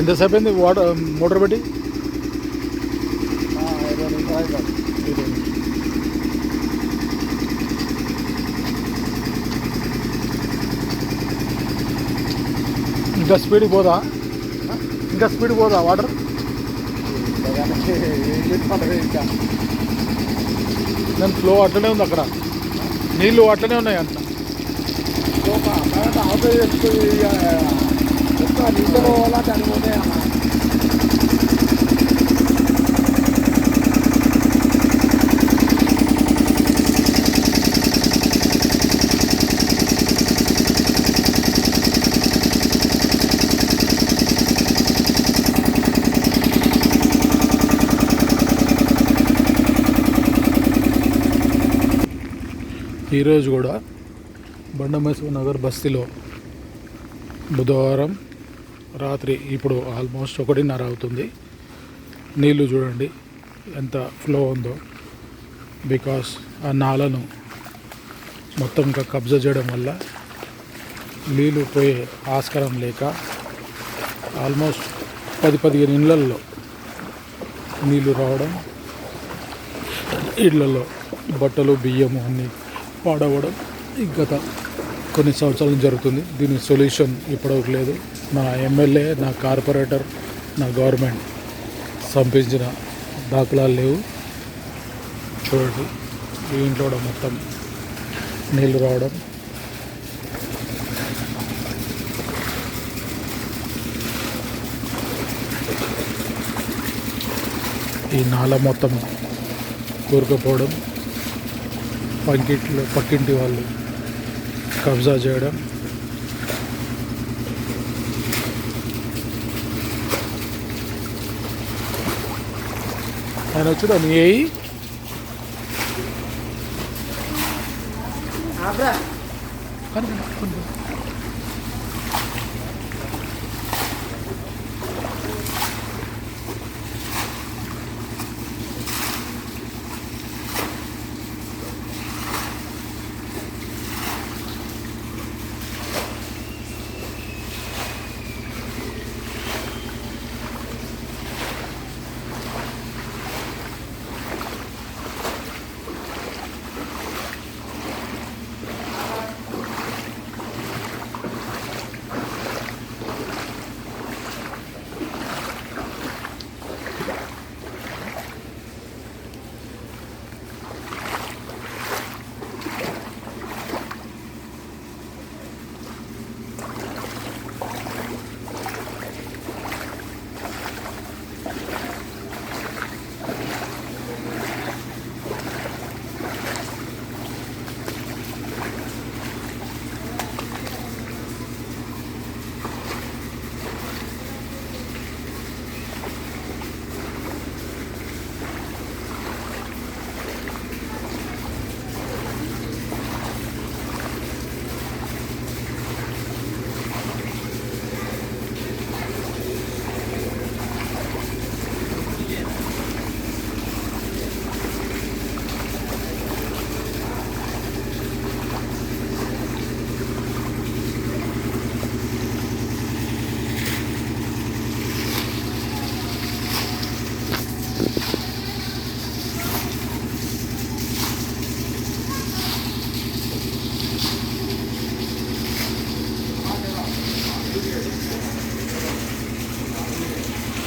ఎంతసేపు అయింది water motor పెట్టి. ఇంకా స్పీడ్ పోదా? ఇంకా స్పీడ్ పోదా వాటర్? దాని ఫ్లో అట్లనే ఉంది అక్కడ. నీళ్ళు అట్లనే ఉన్నాయి అంట. నీళ్ళు పోవాలా చనిపోతే అన్న ఈరోజు కూడా బండమైసూర్ నగర్ బస్తీలో బుధవారం రాత్రి ఇప్పుడు ఆల్మోస్ట్ ఒకటిన్నర అవుతుంది. నీళ్ళు చూడండి ఎంత ఫ్లో ఉందో. బికాస్ ఆ నాలను మొత్తం ఇంకా కబ్జా చేయడం వల్ల నీళ్ళు పోయే ఆస్కారం లేక ఆల్మోస్ట్ పది పదిహేను ఇళ్ళల్లో నీళ్ళు రావడం ఇళ్ళల్లో బట్టలు బియ్యము అన్నీ పాడవడం ఈ గత కొన్ని సంవత్సరాలు జరుగుతుంది. దీని సొల్యూషన్ ఇప్పటివరకు లేదు. నా ఎమ్మెల్యే నా కార్పొరేటర్ నా గవర్నమెంట్ సంపించిన దాఖలాలు లేవు. చూడండి. ఈ ఇంట్లో కూడా మొత్తం నీళ్ళు రావడం. ఈ నాల మొత్తం కూరుకుపోవడం. పక్కింట్లో పక్కింటి వాళ్ళు కబ్జా చేయడం. ఆయన వచ్చి దాన్ని వేయి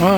ఆ,